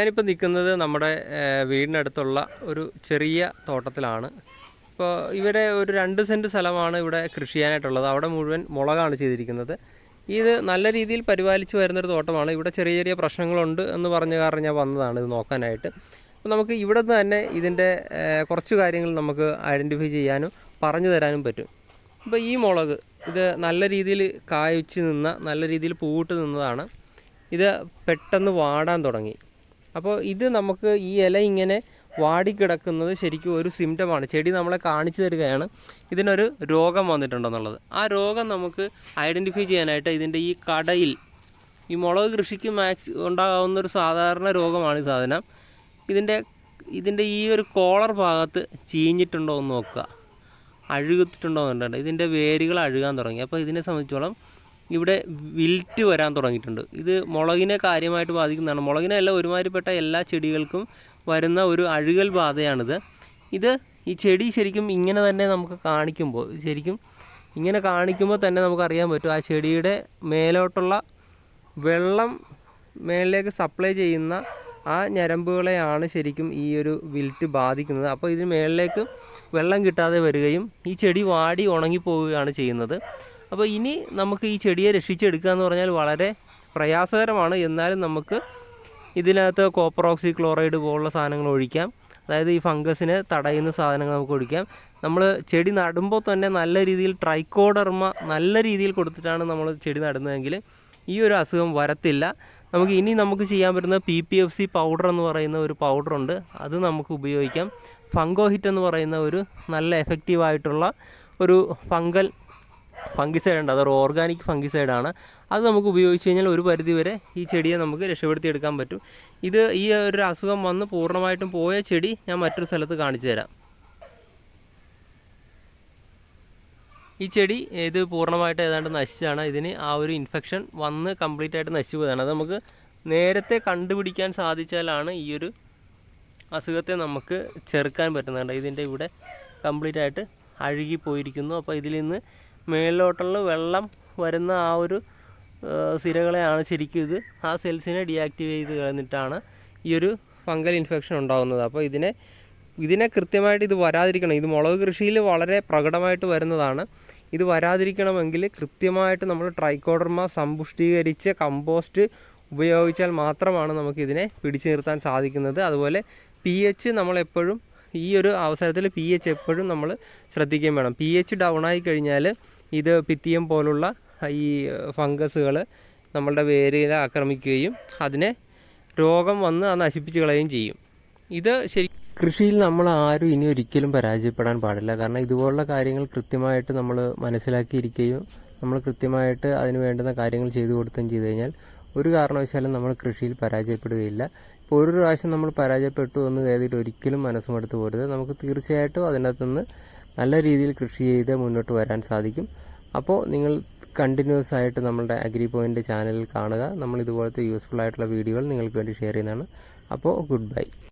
ഞാനിപ്പോൾ നിൽക്കുന്നത് നമ്മുടെ വീടിനടുത്തുള്ള ഒരു ചെറിയ തോട്ടത്തിലാണ്. ഇപ്പോൾ ഇവരെ ഒരു രണ്ട് സെന്റ് സ്ഥലമാണ് ഇവിടെ കൃഷി ചെയ്യാനായിട്ടുള്ളത്. അവിടെ മുഴുവൻ മുളകാണ് ചെയ്തിരിക്കുന്നത്. ഇത് നല്ല രീതിയിൽ പരിപാലിച്ച് വരുന്നൊരു തോട്ടമാണ്. ഇവിടെ ചെറിയ ചെറിയ പ്രശ്നങ്ങളുണ്ട് എന്ന് പറഞ്ഞ കാരണം ഞാൻ വന്നതാണ് ഇത് നോക്കാനായിട്ട്. അപ്പോൾ നമുക്ക് ഇവിടെ നിന്ന് തന്നെ ഇതിന്റെ കുറച്ച് കാര്യങ്ങൾ നമുക്ക് ഐഡന്റിഫൈ ചെയ്യാനും പറഞ്ഞു തരാനും പറ്റും. ഇപ്പോൾ ഈ മുളക് ഇത് നല്ല രീതിയിൽ കായ്ച്ച് നിന്ന നല്ല രീതിയിൽ പൂവിട്ട് നിന്നതാണ്. ഇത് പെട്ടെന്ന് വാടാൻ തുടങ്ങി. അപ്പോൾ ഇത് നമുക്ക് ഈ ഇല ഇങ്ങനെ വാടിക്കിടക്കുന്നത് ശരിക്കും ഒരു സിംറ്റമാണ് ചെടി നമ്മളെ കാണിച്ചു തരികയാണ്. ഇതിനൊരു രോഗം വന്നിട്ടുണ്ടെന്നുള്ളത് ആ രോഗം നമുക്ക് ഐഡന്റിഫൈ ചെയ്യാനായിട്ട് ഇതിന്റെ ഈ കടയിൽ ഈ മുളക് കൃഷിക്ക് മാക്സ് ഉണ്ടാകാവുന്ന ഒരു സാധാരണ രോഗമാണ് ഈ സാധനം. ഇതിന്റെ ഇതിന്റെ ഈ ഒരു കോളർ ഭാഗത്ത് ചീഞ്ഞിട്ടുണ്ടോ എന്ന് നോക്കുക. അഴുകത്തിട്ടുണ്ടോ എന്നുണ്ട് ഇതിന്റെ വേരുകൾ അഴുകാൻ തുടങ്ങി. അപ്പോൾ ഇതിനെ സംബന്ധിച്ചോളം ഇവിടെ വിൽറ്റ് വരാൻ തുടങ്ങിയിട്ടുണ്ട്. ഇത് മുളകിനെ കാര്യമായിട്ട് ബാധിക്കുന്നതാണ്. മുളകിനല്ല ഒരുമാതിരിപ്പെട്ട എല്ലാ ചെടികൾക്കും വരുന്ന ഒരു അഴുകൽ ബാധയാണിത് ഇത് ഈ ചെടി ശരിക്കും ഇങ്ങനെ തന്നെ നമുക്ക് കാണിക്കുമ്പോൾ ശരിക്കും ഇങ്ങനെ കാണിക്കുമ്പോൾ തന്നെ നമുക്കറിയാൻ പറ്റും. ആ ചെടിയുടെ മേലോട്ടുള്ള വെള്ളം മേളിലേക്ക് സപ്ലൈ ചെയ്യുന്ന ആ ഞരമ്പുകളെയാണ് ശരിക്കും ഈ ഒരു വിൽറ്റ് ബാധിക്കുന്നത്. അപ്പോൾ ഇതിന് മേളിലേക്ക് വെള്ളം കിട്ടാതെ വരികയും ഈ ചെടി വാടി ഉണങ്ങിപ്പോവുകയാണ് ചെയ്യുന്നത്. അപ്പോൾ ഇനി നമുക്ക് ഈ ചെടിയെ രക്ഷിച്ചെടുക്കുക എന്ന് പറഞ്ഞാൽ വളരെ പ്രയാസകരമാണ്. എന്നാലും നമുക്ക് ഇതിനകത്ത് കോപ്പർ ഓക്സി ക്ലോറൈഡ് പോലുള്ള സാധനങ്ങൾ ഒഴിക്കാം. അതായത് ഈ ഫംഗസിനെ തടയുന്ന സാധനങ്ങൾ നമുക്ക് ഒഴിക്കാം. നമ്മൾ ചെടി നടുമ്പോൾ തന്നെ നല്ല രീതിയിൽ ട്രൈക്കോഡർമ നല്ല രീതിയിൽ കൊടുത്തിട്ടാണ് നമ്മൾ ചെടി നടുന്നതെങ്കിൽ ഈ ഒരു അസുഖം വരത്തില്ല. നമുക്ക് ഇനി നമുക്ക് ചെയ്യാൻ പറ്റുന്ന P P F C powder എന്ന് പറയുന്ന ഒരു പൗഡറുണ്ട് അത് നമുക്ക് ഉപയോഗിക്കാം. ഫംഗോഹിറ്റ് എന്ന് പറയുന്ന ഒരു നല്ല എഫക്റ്റീവായിട്ടുള്ള ഒരു ഫംഗൽ ഫംഗിസൈഡ് ഉണ്ട് അതൊരു ഓർഗാനിക് ഫംഗിസൈഡാണ്. അത് നമുക്ക് ഉപയോഗിച്ച് കഴിഞ്ഞാൽ ഒരു പരിധി വരെ ഈ ചെടിയെ നമുക്ക് രക്ഷപ്പെടുത്തിയെടുക്കാൻ പറ്റും. ഇത് ഈ ഒരു അസുഖം വന്ന് പൂർണമായിട്ടും പോയ ചെടി ഞാൻ മറ്റൊരു സ്ഥലത്ത് കാണിച്ചു തരാം. ഈ ചെടി ഇത് പൂർണമായിട്ട് ഏതാണ്ട് നശിച്ചാണ്. ഇതിന് ആ ഒരു ഇൻഫെക്ഷൻ വന്ന് കംപ്ലീറ്റ് ആയിട്ട് നശിച്ചു പോയതാണ് അത് നമുക്ക് നേരത്തെ കണ്ടുപിടിക്കാൻ സാധിച്ചാലാണ് ഈ ഒരു അസുഖത്തെ നമുക്ക് ചെറുക്കാൻ പറ്റുന്നുണ്ട് ഇതിന്റെ ഇവിടെ കംപ്ലീറ്റ് ആയിട്ട് അഴുകി പോയിരിക്കുന്നു അപ്പോൾ ഇതിൽ നിന്ന് മേളിലോട്ടുള്ള വെള്ളം വരുന്ന ആ ഒരു സിരകളെയാണ് ശരിക്കും ഇത്. ആ സെൽസിനെ ഡീആക്റ്റീവ് ചെയ്ത് കളഞ്ഞിട്ടാണ് ഈ ഒരു ഫംഗൽ ഇൻഫെക്ഷൻ ഉണ്ടാകുന്നത് അപ്പോൾ ഇതിനെ ഇതിനെ കൃത്യമായിട്ട് ഇത് വരാതിരിക്കണം. ഇത് മുളക് കൃഷിയിൽ വളരെ പ്രകടമായിട്ട് വരുന്നതാണ്. ഇത് വരാതിരിക്കണമെങ്കിൽ കൃത്യമായിട്ട് നമ്മൾ ട്രൈക്കോഡർമ സമ്പുഷ്ടീകരിച്ച കമ്പോസ്റ്റ് ഉപയോഗിച്ചാൽ മാത്രമാണ് നമുക്കിതിനെ പിടിച്ചു നിർത്താൻ സാധിക്കുന്നത്. അതുപോലെ പി എച്ച് നമ്മളെപ്പോഴും ഈ ഒരു അവസരത്തിൽ പി എച്ച് എപ്പോഴും നമ്മൾ ശ്രദ്ധിക്കുകയും വേണം. പി എച്ച് ഡൗൺ ആയി കഴിഞ്ഞാൽ ഇത് പിത്തിയം പോലുള്ള ഈ ഫംഗസുകൾ നമ്മളുടെ വേരിൽ ആക്രമിക്കുകയും അതിനെ രോഗം വന്ന് അത് നശിപ്പിച്ച് കളയുകയും ചെയ്യും. ഇത് ശരി കൃഷിയിൽ നമ്മൾ ആരും ഇനി ഒരിക്കലും പരാജയപ്പെടാൻ പാടില്ല. കാരണം ഇതുപോലുള്ള കാര്യങ്ങൾ കൃത്യമായിട്ട് നമ്മൾ മനസ്സിലാക്കിയിരിക്കുകയും നമ്മൾ കൃത്യമായിട്ട് അതിന് വേണ്ടുന്ന കാര്യങ്ങൾ ചെയ്തു കൊടുക്കുകയും ചെയ്തു കഴിഞ്ഞാൽ ഒരു കാരണവശാലും നമ്മൾ കൃഷിയിൽ പരാജയപ്പെടുകയില്ല. ഇപ്പോൾ ഒരു പ്രാവശ്യം നമ്മൾ പരാജയപ്പെട്ടു എന്ന് കരുതിയിട്ട് ഒരിക്കലും മനസ്സുമെടുത്ത് പോരുത്. നമുക്ക് തീർച്ചയായിട്ടും അതിനകത്തുനിന്ന് നല്ല രീതിയിൽ കൃഷി ചെയ്ത് മുന്നോട്ട് വരാൻ സാധിക്കും. അപ്പോൾ നിങ്ങൾ കണ്ടിന്യൂസ് ആയിട്ട് നമ്മളുടെ അഗ്രി പോയിന്റ് ചാനലിൽ കാണുക. നമ്മൾ ഇതുപോലത്തെ യൂസ്ഫുൾ ആയിട്ടുള്ള വീഡിയോകൾ നിങ്ങൾക്ക് വേണ്ടി ഷെയർ ചെയ്യുന്നതാണ്. അപ്പോൾ ഗുഡ് ബൈ